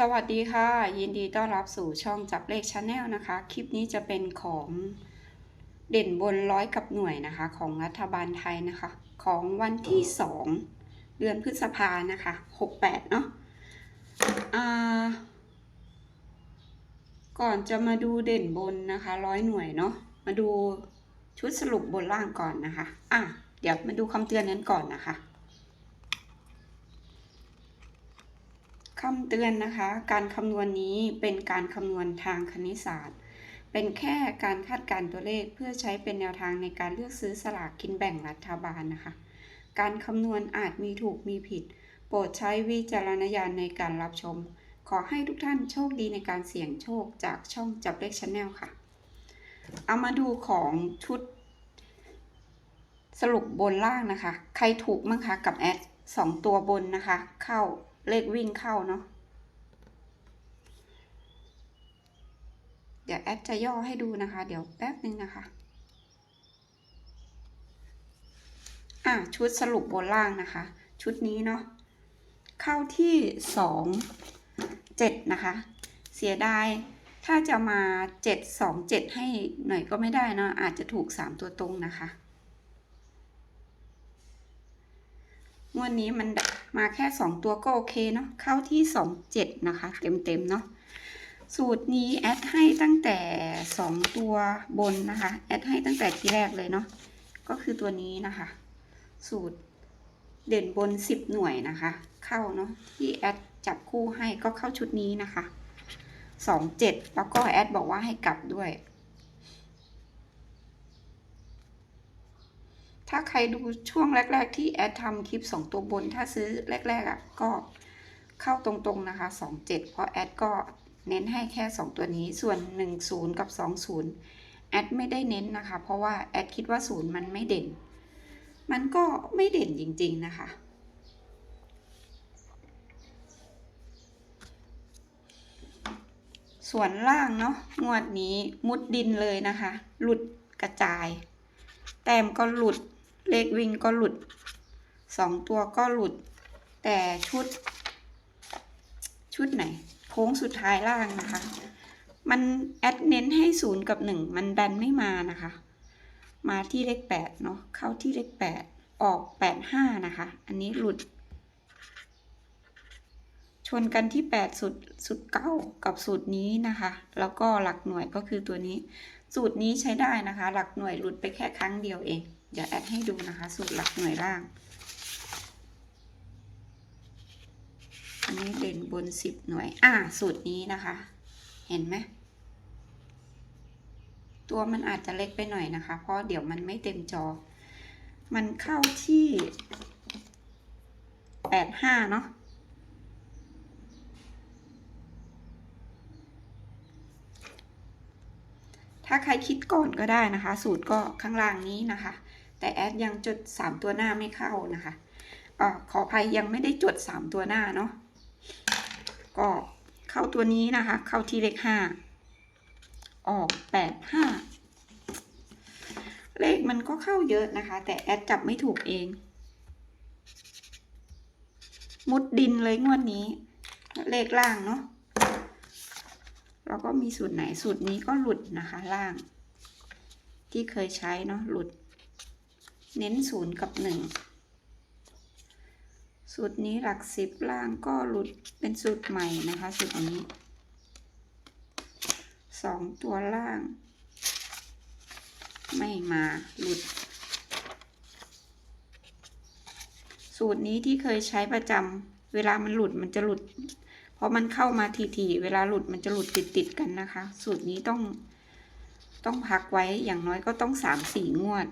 สวัสดีค่ะ ยินดีต้อนรับสู่ช่องจับเลขชาแนลนะคะ คลิปนี้จะเป็นของเด่นบนร้อยกับหน่วยนะคะ ของรัฐบาลไทยนะคะ ของวันที่ 2 เดือนพฤษภานะคะ 68 เนาะก่อนจะมาดูเด่นบนนะคะร้อยหน่วยเนาะมาดูชุดสรุปบนล่างก่อนนะคะ อะ เดี๋ยวมาดูคำเตือนนั้นก่อนนะคะ คำเตือนนะคะ การคำนวณนี้เป็นการคำนวณทางคณิตศาสตร์ เป็นแค่การคาดการณ์ตัวเลขเพื่อใช้เป็นแนวทางในการเลือกซื้อสลากกินแบ่งรัฐบาลนะคะ การคำนวณอาจมีถูกมีผิด โปรดใช้วิจารณญาณในการรับชม ขอให้ทุกท่านโชคดีในการเสี่ยงโชคจากช่องจับเลขชาแนลค่ะ เอามาดูของชุด สรุปบนล่างนะคะ ใครถูกมั้งคะกับแอดสองตัวบนนะคะ เข้า เลขวิ่งเข้าเนาะ เดี๋ยวแอดจะย่อให้ดูนะคะ เดี๋ยวแป๊บนึงนะคะ อะชุดสรุปบนล่างนะคะ ชุดนี้เนาะ เข้าที่สองเจ็ดนะคะ เสียดายถ้าจะมาเจ็ดสองเจ็ดให้หน่อยก็ไม่ได้เนาะอาจจะถูกสามตัวตรงนะคะ งวดนี้มันมาแค่สองตัวก็โอเคเนาะเข้าที่สองเจ็ดนะคะ เต็มๆเนาะสูตรนี้แอดให้ตั้งแต่สองตัวบนนะคะแอดให้ตั้งแต่ที่แรกเลยเนาะก็คือตัวนี้นะคะ สูตรเด่นบนสิบหน่วยนะคะ เข้าเนาะที่แอดจับคู่ให้ก็เข้าชุดนี้นะคะสองเจ็ดแล้วก็แอดบอกว่าให้กลับด้วย ถ้าใครดูช่วงแรก ๆ ที่แอดทำคลิป 2 ตัวบน ถ้าซื้อแรก ๆอะก็เข้าตรงๆนะคะ27 เพราะแอดก็เน้นให้แค่ 2 ตัวนี้ส่วน 10 กับ 20 แอดไม่ได้เน้นนะคะ เพราะว่าแอดคิดว่า 0 มันไม่เด่น มันก็ไม่เด่นจริง ๆ นะคะ ส่วนล่างเนาะงวดนี้มุดดินเลยนะคะ หลุดกระจาย แต้มก็หลุด เลขวิ่งก็หลุดสองตัวก็หลุด แต่ชุด ชุดไหนโค้งสุดท้ายล่างนะคะ มันแอดเน้นให้ศูนย์กับหนึ่งมันดันไม่มานะคะ มาที่เลขแปดเนาะเข้าที่เลขแปดออกแปดห้านะคะ อันนี้หลุด ชนกันที่แปดสุดสุดเก้ากับสูตรนี้นะคะ แล้วก็หลักหน่วยก็คือตัวนี้ สูตรนี้ใช้ได้นะคะ หลักหน่วยหลุดไปแค่ครั้งเดียวเอง เดี๋ยวแอดให้ดูนะคะ สูตรหลักหน่วยล่าง อันนี้เด่นบนสิบหน่วย อ่า สูตรนี้นะคะ เห็นไหม ตัวมันอาจจะเล็กไปหน่อยนะคะ เพราะเดี๋ยวมันไม่เต็มจอ มันเข้าที่แปดห้าเนาะถ้าใครคิดก่อนก็ได้นะคะ สูตรก็ข้างล่างนี้นะคะ แต่แอดยังจด 3 ตัวหน้าไม่เข้านะคะอขออภัยยังไม่ได้จด 3 ตัวหน้าเนาะก็เข้าตัวนี้นะคะ เข้าที่เลข 5 ออก 8 5 เลขมันก็เข้าเยอะนะคะ แต่แอดจับไม่ถูกเอง มุดดินเลยงวดนี้ เลขล่างเนาะแล้วก็มีสูตรไหนสูตรนี้ก็หลุดนะคะล่าง ที่เคยใช้เนาะหลุด เน้นศูนย์กับหนึ่งสูตรนี้หลักสิบล่างก็หลุดเป็นสูตรใหม่นะคะสูตรนี้สองตัวล่าง ไม่มาหลุด สูตรนี้ที่เคยใช้ประจำเวลามันหลุดมันจะหลุด เพราะมันเข้ามาทีๆเวลาหลุดมันจะหลุดติดๆกันนะคะ สูตรนี้ต้องต้องพักไว้อย่างน้อยก็ต้องสามสี่งวด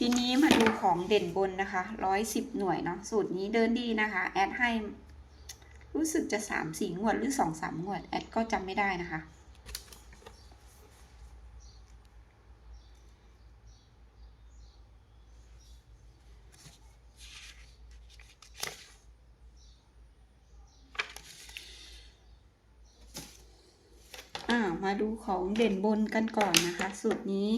ทีนี้มาดูของเด่นบนนะคะร้อยสิบหน่วยเนาะ สูตรนี้เดินดีนะคะ แอดให้ รู้สึกจะสามสี่งวดหรือสองสามงวด แอดก็จำไม่ได้นะคะ อ่า มาดูของเด่นบนกันก่อนนะคะ สูตรนี้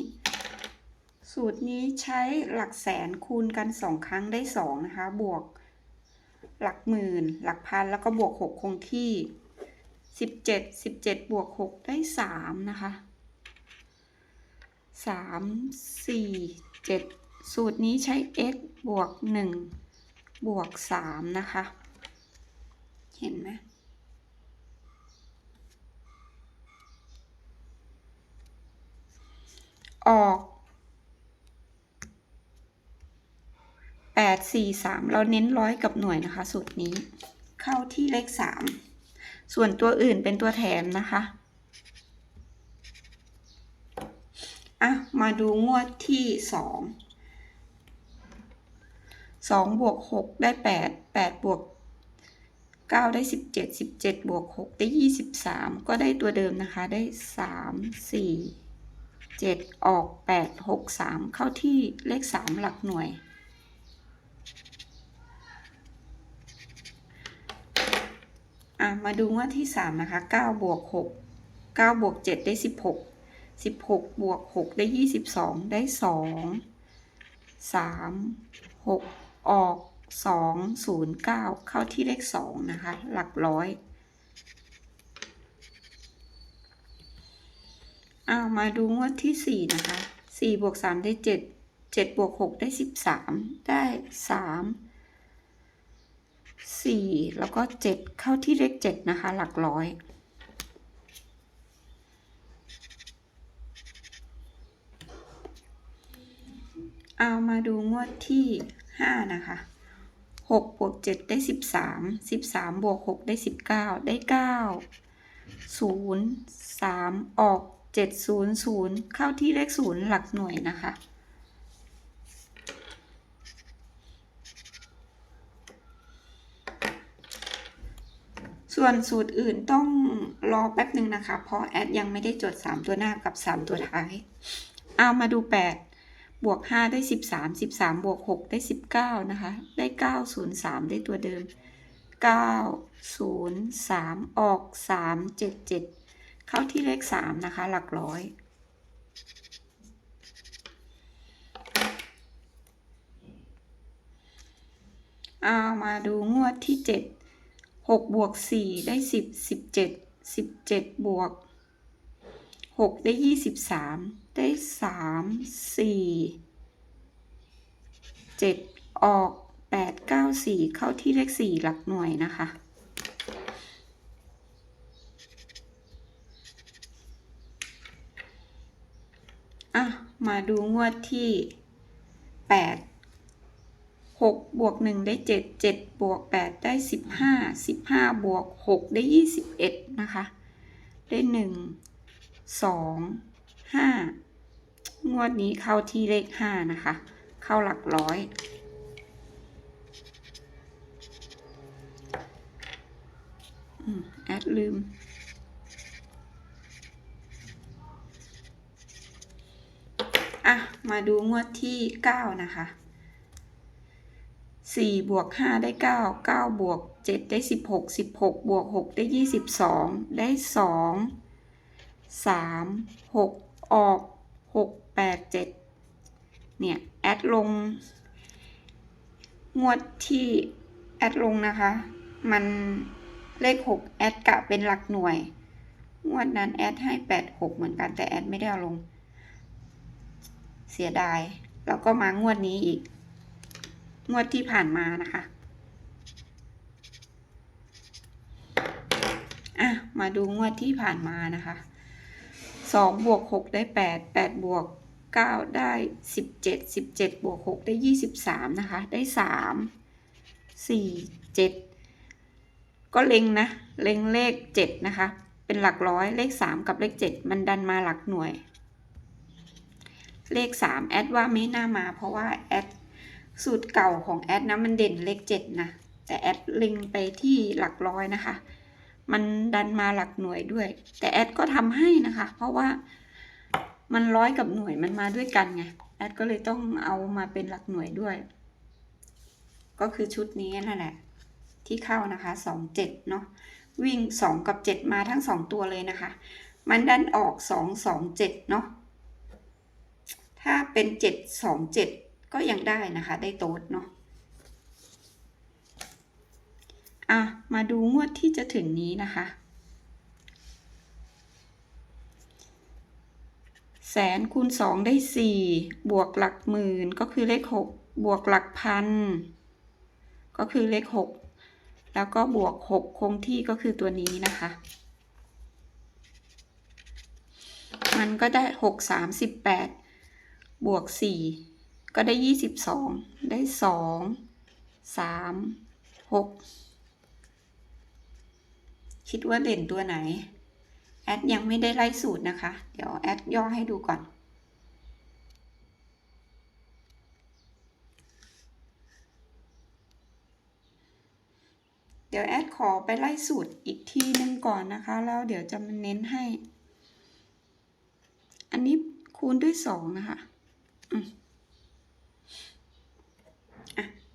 สูตรนี้ใช้หลักแสนคูณกันสองครั้งได้สองนะคะ บวก หลักหมื่น หลักพัน แล้วก็บวกหกคงที่สิบเจ็ดสิบเจ็ดบวกหกได้สามนะคะสามสี่เจ็ดสูตรนี้ใช้ x บวกหนึ่งบวกสามนะคะ เห็นไหมออก แปดสี่สามเราเน้นร้อยกับหน่วยนะคะ สูตรนี้ เข้าที่เลขสามส่วนตัวอื่นเป็นตัวแถมนะคะอะมาดูงวดที่สองสองบวกหกได้แปดแปดบวกเก้าได้สิบเจ็ดสิบเจ็ดบวกหกได้ยี่สิบสามก็ได้ตัวเดิมนะคะได้สามสี่เจ็ดออกแปดหกสามเข้าที่เลขสามหลักหน่วย อะ มาดูงวดที่สามนะคะเก้าบวกหกเก้าบวกเจ็ดได้สิบหกสิบหกบวกหกได้ยี่สิบสองได้สองสามหกออกสองศูนย์เก้าเข้าที่เลขสองนะคะ หลักร้อยอ้าวมาดูงวดที่สี่นะคะสี่บวกสามได้เจ็ดเจ็ดบวกหกได้สิบสามได้สามสี่แล้วก็เจ็ดเข้าที่เลขเจ็ดนะคะ หลักร้อย เอามาดูงวดที่ห้านะคะหกบวกเจ็ดได้สิบสามสิบสามบวกหกได้สิบเก้าได้เก้าศูนย์สามออกเจ็ดศูนย์ศูนย์เข้าที่เลขศูนย์หลักหน่วยนะคะ ส่วนสูตรอื่นต้องรอแป๊บหนึ่งนะคะ เพราะแอดยังไม่ได้จด 3 ตัวหน้ากับ 3 ตัวท้าย เอามาดู 8 บวก 5 ได้ 13 13 บวก 6 ได้ 19 นะคะ ได้ 903 ได้ตัวเดิม 903 ออก 377 เข้าที่เลข 3 นะคะ หลักร้อยเอามาดูงวดที่ 7 หกบวกสี่ได้สิบสิบเจ็ดสิบเจ็ดบวกหกได้ยี่สิบสามได้สามสี่เจ็ดออกแปดเก้าสี่เข้าที่เลขสี่หลักหน่วยนะคะอะมาดูงวดที่แปด หกบวกหนึ่งได้เจ็ดเจ็ดบวกแปดได้สิบห้าสิบห้าบวกหกได้ยี่สิบเอ็ดนะคะ ได้หนึ่งสองห้างวดนี้เข้าที่เลขห้านะคะ เข้าหลักร้อยอืมแอดลืม อะ มาดูงวดที่เก้านะคะ สี่บวกห้าได้เก้าเก้าบวกเจ็ดได้สิบหกสิบหกบวกหกได้ยี่สิบสองได้สองสามหกออกหกแปดเจ็ดเนี่ย แอดลง งวดที่แอดลงนะคะ มันเลขหกแอดกะเป็นหลักหน่วย งวดนั้นแอดให้แปดหกเหมือนกันแต่แอดไม่ได้เอาลง เสียดาย แล้วก็มางวดนี้อีก งวดที่ผ่านมานะคะอะมาดูงวดที่ผ่านมานะคะสองบวกหกได้แปดแปดบวกเก้าได้สิบเจ็ดสิบเจ็ดบวกหกได้ยี่สิบสามนะคะ ได้สามสี่เจ็ดก็เล็งนะ เล็งเลขเจ็ดนะคะ เป็นหลักร้อยเลขสามกับเลขเจ็ดมันดันมาหลักหน่วย เลขสามแอดว่าไม่น่ามาเพราะว่าแอด สูตรเก่าของแอดนะมันเด่นเลขเจ็ดนะ แต่แอดเล็งไปที่หลักร้อยนะคะ มันดันมาหลักหน่วยด้วย แต่แอดก็ทำให้นะคะ เพราะว่ามันร้อยกับหน่วยมันมาด้วยกันไงแอดก็เลยต้องเอามาเป็นหลักหน่วยด้วย ก็คือชุดนี้นั่นแหละ ที่เข้านะคะสองเจ็ดเนาะวิ่งสองกับเจ็ดมาทั้งสองตัวเลยนะคะ มันดันออกสองสองเจ็ดเนาะถ้าเป็นเจ็ดสองเจ็ด ก็ยังได้นะคะ ได้โต๊ดเนาะอะมาดูงวดที่จะถึงนี้นะคะแสนคูณสองได้สี่บวกหลักหมื่นก็คือเลขหกบวกหลักพัน ก็คือเลขหกแล้วก็บวกหกคงที่ก็คือตัวนี้นะคะ มันก็ได้หกสามสิบแปดบวกสี่ ก็ได้ยี่สิบสองได้สองสามหกคิดว่าเด่นตัวไหน แอดยังไม่ได้ไล่สูตรนะคะ เดี๋ยวแอดย่อให้ดูก่อน เดี๋ยวแอดขอไปไล่สูตรอีกทีนึงก่อนนะคะ แล้วเดี๋ยวจะมาเน้นให้ อันนี้คูณด้วยสองนะคะ อืมอะ